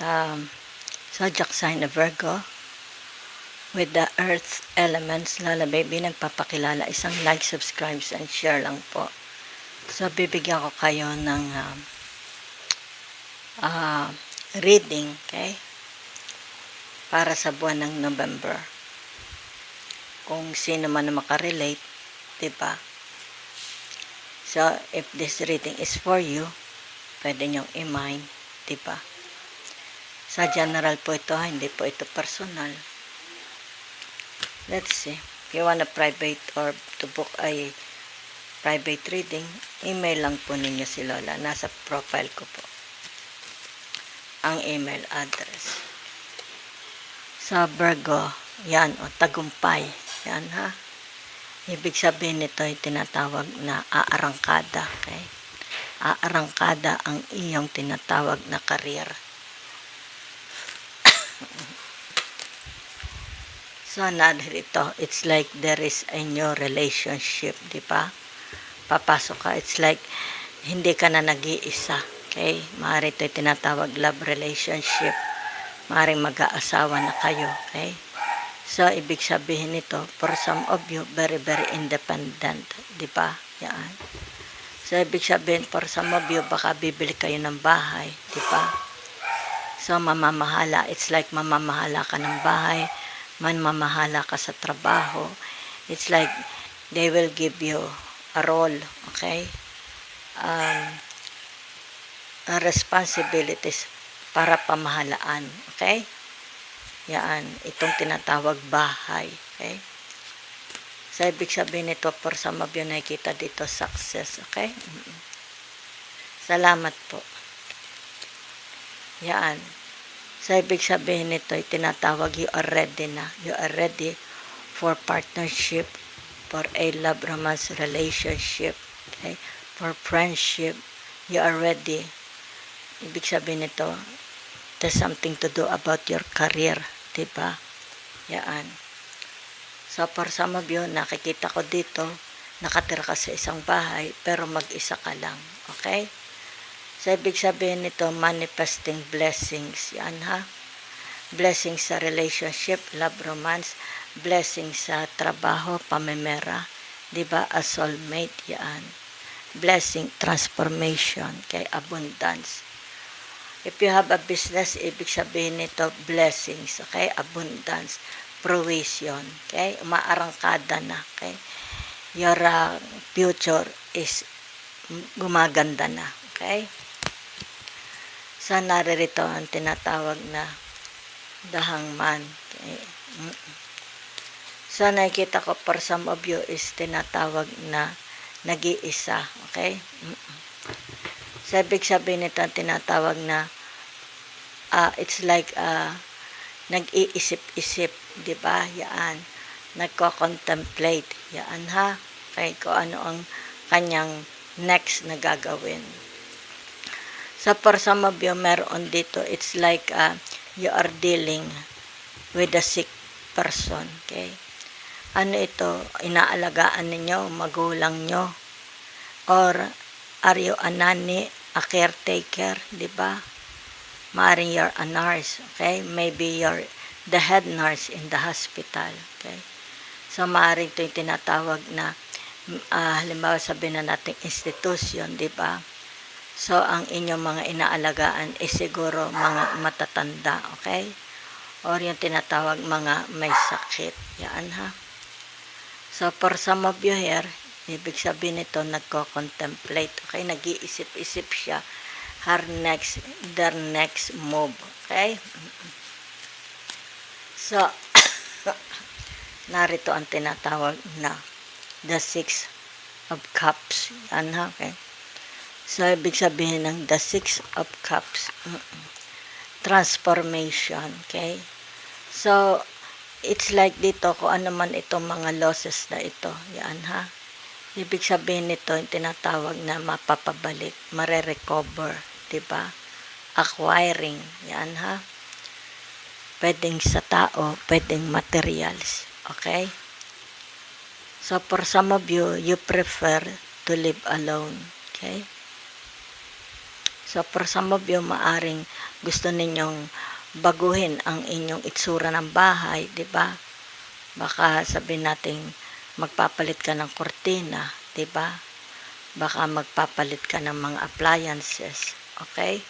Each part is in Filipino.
um, zodiac sign of Virgo with the earth elements. Lala Baby, nagpapakilala. Isang like, subscribes, and share lang po. So, bibigyan ko kayo ng um, ah, reading, okay? Para sa buwan ng November. Kung sino man na makarelate, di ba? So, if this reading is for you, pwede niyong i-mind, di ba? Sa general po ito, ha, hindi po ito personal. Let's see. If you want a private or to book a private reading, email lang po ninyo si Lola. Nasa profile ko po. Ang email address. Sa Virgo, yan, o tagumpay. Yan ha. Ibig sabihin nito ay tinatawag na aarangkada. Okay? Aarangkada ang iyong tinatawag na career. So, narito, it's like there is a new relationship, di ba? Papasok ka, it's like hindi ka na nag-iisa. Okay? Maaari ito tinatawag love relationship. Maaring mag-aasawa na kayo. Okay? So, ibig sabihin nito, for some of you, very, very independent. Di ba? Yan. So, ibig sabihin, for some of you, baka bibili kayo ng bahay. Di ba? So, mamamahala. It's like mamamahala ka ng bahay, mamamahala ka sa trabaho. It's like they will give you a role, okay? Um, responsibilities para pamahalaan, okay? Yan, itong tinatawag bahay, okay? So, ibig sabihin nito, for some of you nakikita dito, success, okay? Salamat po. Yan. So, ibig sabihin nito, tinatawag you are ready na. You are ready for partnership, for a love romance relationship, okay? for friendship. You are ready. Ibig sabihin nito, there's something to do about your career, di ba? Yan. So, for some of you, nakikita ko dito, nakatira ka sa isang bahay, pero mag-isa ka lang. Okay? So, ibig sabihin nito, manifesting blessings. Yan ha. Blessings sa relationship, love, romance. Blessings sa trabaho, pamemera. Di ba? A soulmate, yan. Blessing, transformation, kay abundance. If you have a business, ibig sabihin nito, blessings, okay? Abundance, provision, okay? Umaarangkada na, okay? Your uh, future is gumaganda na, okay? Sa naririto ang tinatawag na the hangman. Okay? Mm-mm. So, nakikita ko for some of you is tinatawag na nag-iisa. Okay? Mm-mm. So, ibig sabihin nito ang tinatawag na ah, it's like uh, nag-iisip-isip, di ba? Yan. Nagko-contemplate. Yan ha. Okay, kung ano ang kanyang next na gagawin. So, for some of you, meron dito, it's like uh, you are dealing with a sick person. Okay? Ano ito? Inaalagaan ninyo, magulang nyo? Or are you a nanny, a caretaker, di ba? Maaaring you're a nurse, okay? Maybe you're the head nurse in the hospital, okay? So, maaaring ito yung tinatawag na, ah, halimbawa sabihin na natin institution, di ba? So, ang inyong mga inaalagaan is siguro mga matatanda, okay? Or yung tinatawag mga may sakit. Yan ha. So, for some of you here, ibig sabihin nito, nagko-contemplate, okay? Nag-iisip-isip siya her next, their next move, okay? So, narito ang tinatawag na the Six of Cups. Yan ha, okay? So, ibig sabihin ng the Six of Cups, transformation, okay? So, it's like dito, kung ano man itong mga losses na ito, yan ha? Ibig sabihin nito, yung tinatawag na mapapabalik, mare-recover, di ba? Acquiring, yan ha? Pwedeng sa tao, pwedeng materials, okay? So, for some of you, you prefer to live alone, okay? So, for some of you, maaring gusto ninyong baguhin ang inyong itsura ng bahay, di ba? Baka sabihin natin, magpapalit ka ng kortina, di ba? Baka magpapalit ka ng mga appliances, okay?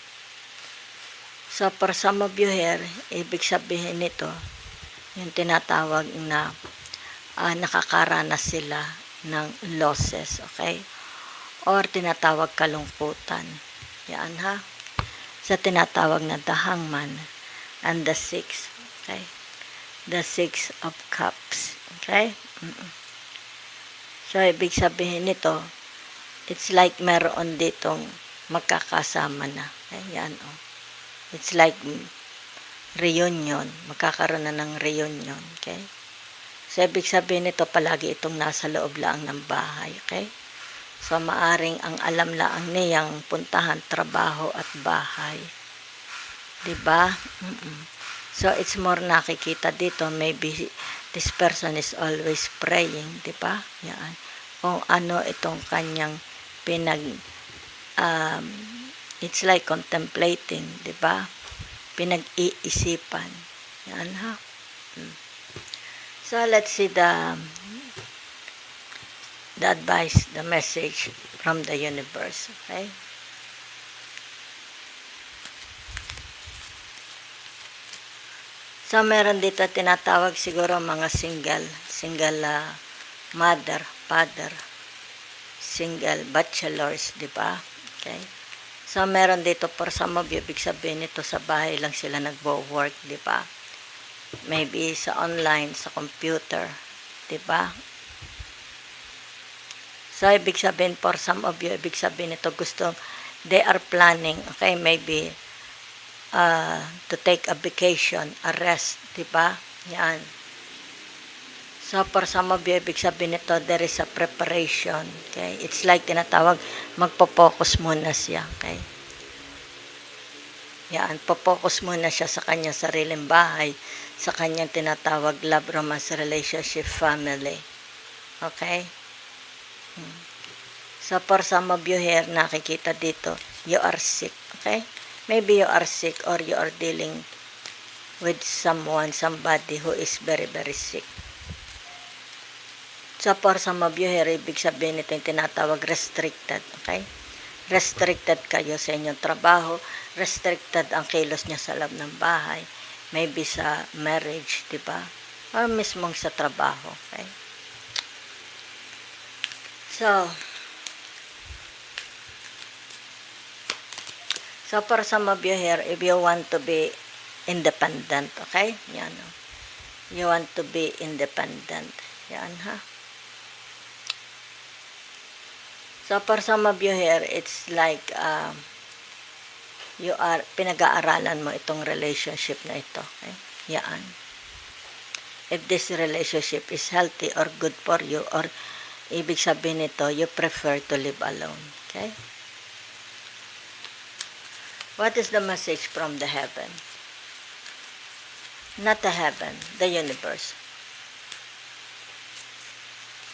So, for some of you here, ibig sabihin nito, yung tinatawag na ah, nakakaranas sila ng losses, okay? Or tinatawag kalungkutan. Yan ha. Sa tinatawag na the hangman and the six, okay? The six of cups, okay? Mm-mm. So, ibig sabihin nito, it's like meron ditong magkakasama na. Ayan, oh. It's like mm, reunion. Magkakaroon na ng reunion, okay? So, ibig sabihin nito, palagi itong nasa loob lang ng bahay, okay? So, maaring ang alam lang niyang puntahan, trabaho at bahay. 'Di ba? Mm-mm. So, it's more nakikita dito, maybe this person is always praying, 'di ba? Yan. Kung ano itong kanyang pinag um, it's like contemplating, 'di ba? Pinag-iisipan. Yan ha. Mm. So, let's see the the advice, the message from the universe, okay? So, meron dito tinatawag siguro mga single, single ah, mother, father, single bachelors, di ba? Okay? So, meron dito for some of you, ibig sabihin nito sa bahay lang sila nagbo-work, di ba? Maybe sa online, sa computer, di ba? So, ibig sabihin for some of you, ibig sabihin nito gusto, they are planning, okay, maybe uh, to take a vacation, a rest, di ba? Yan. So, for some of you, ibig sabihin nito, there is a preparation, okay? It's like tinatawag, magpo-focus muna siya, okay? Yan, po-focus muna siya sa kanyang sariling bahay, sa kanyang tinatawag love, romance, relationship, family. Okay? So, for some of you here, nakikita dito, you are sick, okay? Maybe you are sick or you are dealing with someone, somebody who is very, very sick. So, for some of you here, ibig sabihin nito yung tinatawag restricted, okay? Restricted kayo sa inyong trabaho, restricted ang kilos niya sa loob ng bahay, maybe sa marriage, di ba? Or mismong sa trabaho, okay? So, so for some of you here, if you want to be independent, okay? Yan, oh. You want to be independent. Yan, ha? So, for some of you here, it's like, um, you are, pinag-aaralan mo itong relationship na ito. Okay? Yan. If this relationship is healthy or good for you, or ibig sabihin nito, you prefer to live alone. Okay? What is the message from the heaven? Not the heaven, the universe.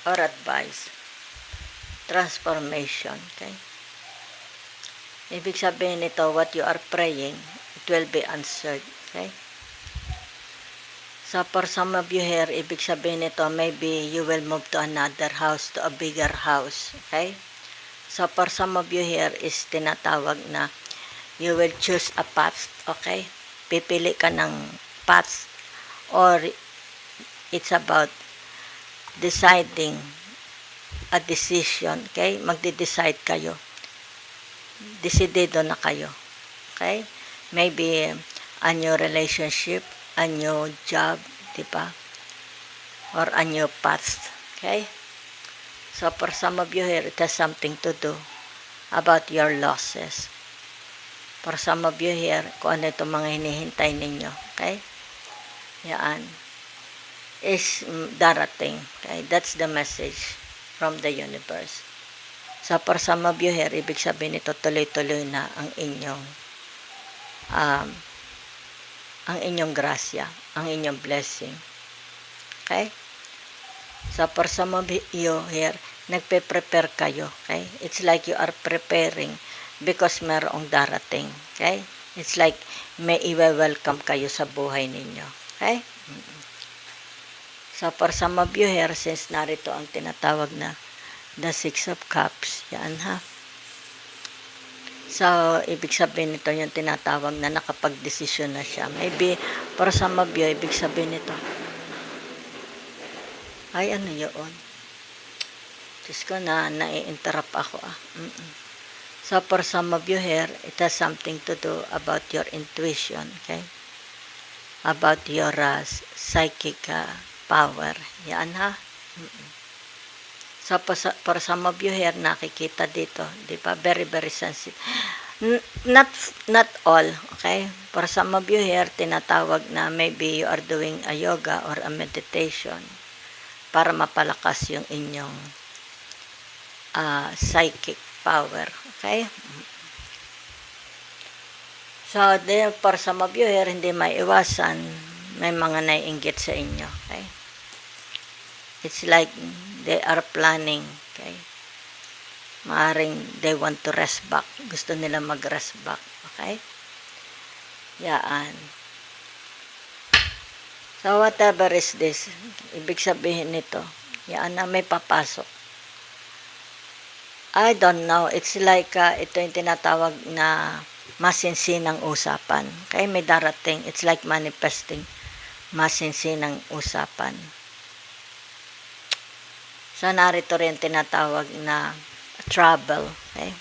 Or advice. Transformation. Okay? Ibig sabihin nito, what you are praying, it will be answered. Okay? So, for some of you here, ibig sabihin nito, maybe you will move to another house, to a bigger house. Okay? So, for some of you here is tinatawag na you will choose a path. Okay? Pipili ka ng path or it's about deciding a decision. Okay? Magde-decide kayo. Decidido na kayo. Okay? Maybe a new relationship, a new job, di ba? Or a new path. Okay? So for some of you here, it has something to do about your losses. For some of you here, kung ano itong mga hinihintay ninyo. Okay? Yan. Is mm, darating. Okay? That's the message from the universe. So for some of you here, ibig sabihin nito, tuloy-tuloy na ang inyong um, ang inyong grasya, ang inyong blessing. Okay? So, for some of you here, nagpe-prepare kayo. Okay? It's like you are preparing because merong darating. Okay? It's like may i-welcome kayo sa buhay ninyo. Okay? So, for some of you here, since narito ang tinatawag na the Six of Cups, yan ha. So, ibig sabihin nito yung tinatawag na nakapag-desisyon na siya. Maybe, some of you, ibig sabihin nito, ay, ano yun? Diyos ko na, nai-interrupt ako ah. Mm-mm. So, for some of you here, it has something to do about your intuition, okay? About your uh, psychic uh, power. Yan ha. So, for, sa- for some of you here, nakikita dito, di ba? Very, very sensitive. Not, not all, okay? Some of you here, tinatawag na maybe you are doing a yoga or a meditation para mapalakas yung inyong ah, psychic power. Okay? So, there, some of you here, hindi may iwasan, may mga naiinggit sa inyo. Okay? It's like they are planning. Okay? Maaring they want to rest back. Gusto nila mag-rest back. Okay? Yaan. So, whatever is this, ibig sabihin nito, yan na may papasok. I don't know. It's like, uh, ito yung tinatawag na masinsinang usapan. Kaya may darating. It's like manifesting masinsinang usapan. So, narito rin tinatawag na travel. Okay?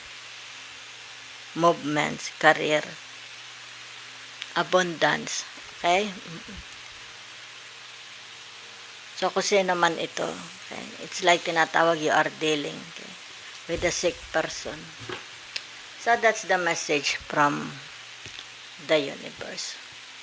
Movements, career, abundance. Okay? So, kung sino man ito, okay, it's like tinatawag you are dealing okay, with a sick person. So, that's the message from the universe.